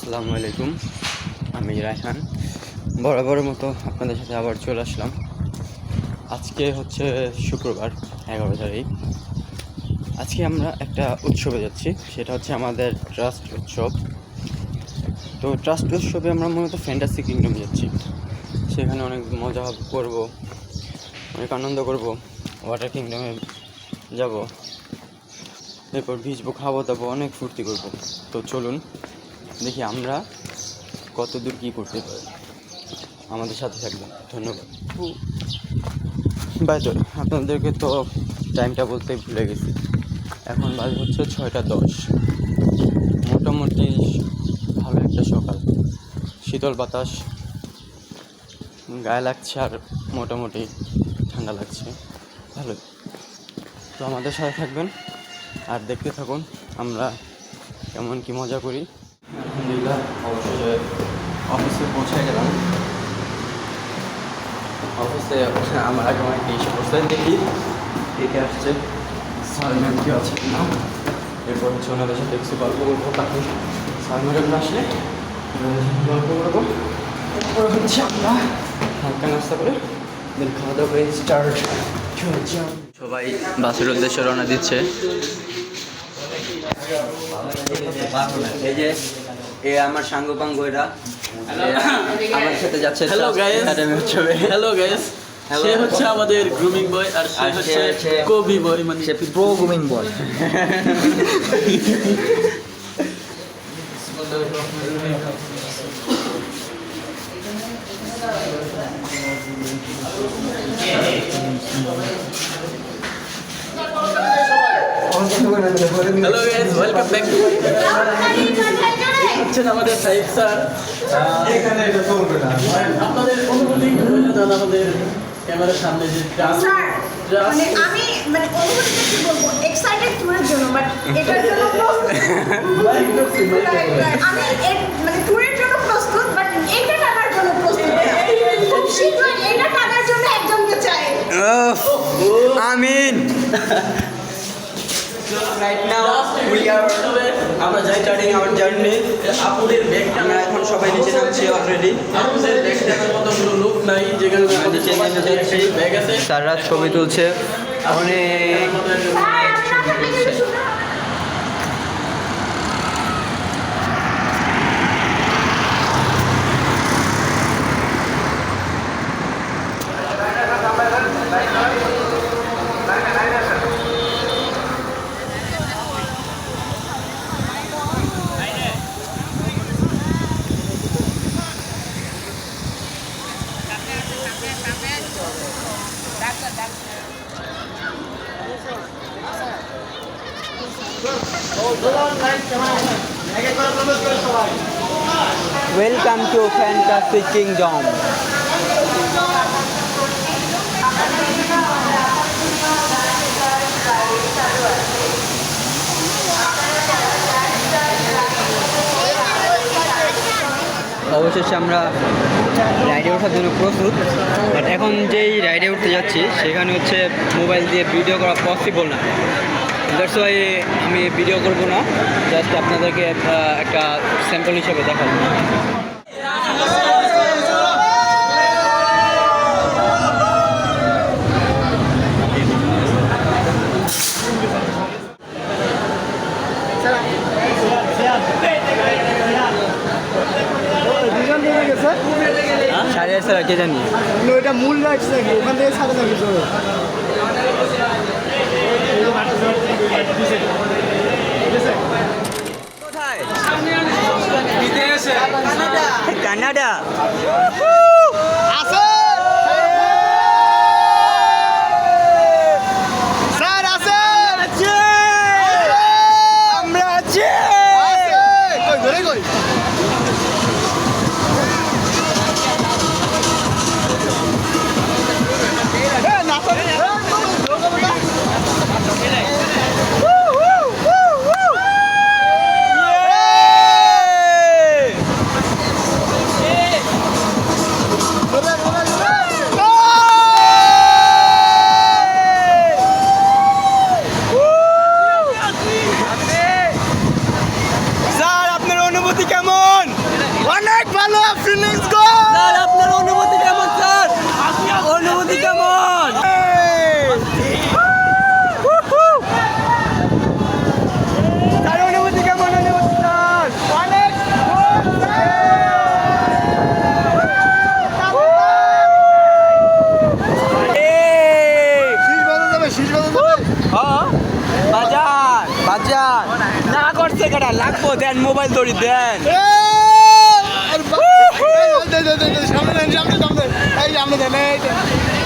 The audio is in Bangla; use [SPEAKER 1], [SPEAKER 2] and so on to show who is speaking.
[SPEAKER 1] আসসালামু আলাইকুম। আমি রায়হান। বরাবরের মতো আপনাদের সাথে আবার চলে আসলাম। আজকে হচ্ছে শুক্রবার, এগারো তারিখ। আজকে আমরা একটা উৎসবে যাচ্ছি, সেটা হচ্ছে আমাদের ট্রাস্ট উৎসব। তো ট্রাস্ট উৎসবে আমরা মূলত ফ্যান্টাসি কিংডম যাচ্ছি। সেখানে অনেক মজা করব, অনেক আনন্দ করব ওয়াটার কিংডমে যাব। এরপর ভিজবো খাব দাবো অনেক ফুর্তি করব। তো চলুন দেখি আমরা কত দূর কী করতে পারি। আমাদের সাথে থাকবেন। ধন্যবাদ। তো আপনাদেরকে তো টাইমটা বলতে ভুলে গেছি। এখন বাজে হচ্ছে ছয়টা দশ। মোটামুটি ভালো একটা সকাল। শীতল বাতাস। গায়ে লাগছে আর মোটামুটি ঠান্ডা লাগছে। ভালো। তো আমাদের সাথে থাকবেন। আর দেখতে থাকুন, আমরা কেমন কি মজা করি। আলহামদুলিল্লাহ অবশ্যই অফিসে পৌঁছে গেলাম। অফিসে আমার আগে অনেক এসে পড়ছে দেখি। কে কে আসছে? স্যার ম্যাম কি আছে? না এরপর হচ্ছে ওনাদের সাথে একটু গল্প করব বাকি স্যার ম্যাডাম আসলে গল্প করব? এরপর হচ্ছে আমরা হালকা নাস্তা করে দেন খাওয়া দাওয়া করে স্টার্ট সবাই বাসের উদ্দেশ্যে রওনা দিচ্ছে। এই যে এ আমার সাঙ্গ পাঙ্গ এরা আমার সাথে যাচ্ছে
[SPEAKER 2] Hello, guys.
[SPEAKER 1] একাডেমি উৎসবে
[SPEAKER 2] হ্যালো গাইস
[SPEAKER 1] Hello.
[SPEAKER 2] সে হচ্ছে আমাদের গ্রুমিং বয় আর সে হচ্ছে কবি বয় মানে
[SPEAKER 1] সে pro grooming boy
[SPEAKER 2] hello guys welcome back to হচ্ছেন আমাদের সাহিব স্যার।
[SPEAKER 3] এখানে এটা চলবে না।
[SPEAKER 2] আপনাদের অনুভূতি আমাদের ক্যামেরার সামনে যে
[SPEAKER 4] মানে আমি মানে অনুভূতিটা কি বলব? এক্সাইটেড ট্যুরের জন্য বাট এটার জন্য প্রস্তুত।
[SPEAKER 2] Like করছি, like করছি।
[SPEAKER 4] আমি মানে ট্যুরের জন্য প্রস্তুত বাট এটা টাকার জন্য প্রস্তুত। খুব শীঘ্রই এটা টাকার জন্য একজনকে চাই।
[SPEAKER 1] আমিন। রাইট নাও উই আর
[SPEAKER 2] আমরা যাই
[SPEAKER 1] স্টার্টিং আওয়ার জার্নি
[SPEAKER 2] আপুদের ব্যাগটা
[SPEAKER 1] আমরা এখন সবাই নিচে যাচ্ছি অলরেডি
[SPEAKER 2] আপুদের ব্যাগ দেখার মতো কোনো লোক নাই যেখানে আমাদের ব্যাগ আছে।
[SPEAKER 1] স্যাররা ছবি তুলছে। অনেক
[SPEAKER 2] আমাদের
[SPEAKER 4] স্যার আমি আপনাকে কিছু শুনে
[SPEAKER 1] ওয়েলকাম টু ফ্যান্টাসি কিংডম অবশেষে আমরা রাইডে ওঠার জন্য প্রস্তুত। বাট এখন যেই রাইডে উঠতে যাচ্ছি, সেখানে হচ্ছে মোবাইল দিয়ে ভিডিও করা পসিবল না। দ্যাটস ওয়াই আমি ভিডিও করব না। জাস্ট আপনাদেরকে একটা স্যাম্পল হিসেবে দেখাবো। আটশো কে জানি।
[SPEAKER 3] ওইটা মূল গাছ থাকে ওখান থেকে সাড়ে নাকি চলে
[SPEAKER 1] কোথায়? কানাডা।
[SPEAKER 3] ফিলিংস গো?
[SPEAKER 1] স্যার আপনার অনুভূতি কেমন স্যার?
[SPEAKER 3] তার বাজাতে যাবে
[SPEAKER 1] বাজার বাজার। না করছে কেটা লাগবো দেন মোবাইল দড়ি দেন।
[SPEAKER 3] সামনে দেন সামনে সামনে। এই সামনে দেন এই